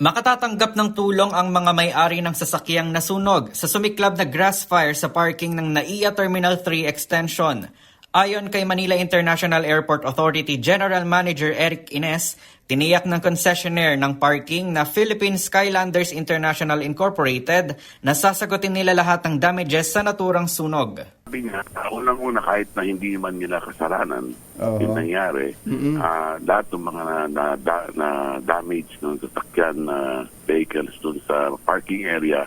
Makatatanggap ng tulong ang mga may-ari ng sasakyang nasunog sa sumiklab na grass fire sa parking ng NAIA Terminal 3 Extension. Ayon kay Manila International Airport Authority General Manager Eric Ines, tiniyak ng concessionaire ng parking na Philippine Skylanders International Incorporated na sasagutin nila lahat ng damages sa naturang sunog. Sabi nga, unang-una kahit na hindi man nila kasalanan Oo. yung nangyari, ah, lahat ng mga na, na, da- na damage ng sasakyan na vehicles dun sa parking area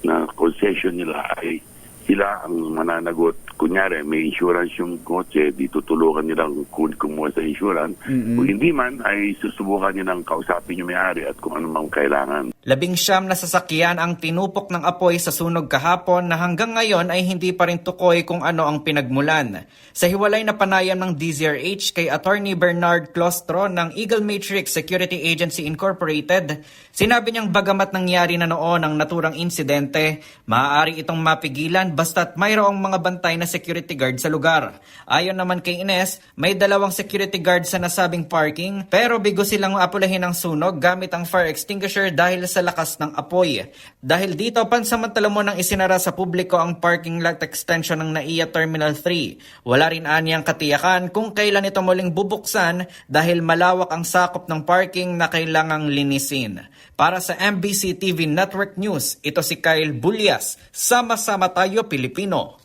na concession nila ay sila ang mananagot. Kunyari, may insurance yung kotse, di tutulungan nilang kun kumuha sa insurance. Kung hindi man, ay susubukan nilang kausapin yung may-ari at kung ano mang kailangan. Labing siyam na sasakyan ang tinupok ng apoy sa sunog kahapon na hanggang ngayon ay hindi pa rin tukoy kung ano ang pinagmulan. Sa hiwalay na panayam ng DZRH kay Attorney Bernard Clostro ng Eagle Matrix Security Agency Incorporated, sinabi niyang bagamat nangyari na noon ang naturang insidente, maaari itong mapigilan basta't mayroong mga bantay na security guard sa lugar. Ayon naman kay Ines, may dalawang security guard sa nasabing parking pero bigo silang apulahin ng sunog gamit ang fire extinguisher dahil sa lakas ng apoy. Dahil dito, pansamantala mo nang isinara sa publiko ang parking lot extension ng NAIA Terminal 3. Wala rin anyang katiyakan kung kailan ito muling bubuksan dahil malawak ang sakop ng parking na kailangang linisin. Para sa MBC TV Network News, ito si Kyle Bulyas. Sama-sama tayo Pilipino.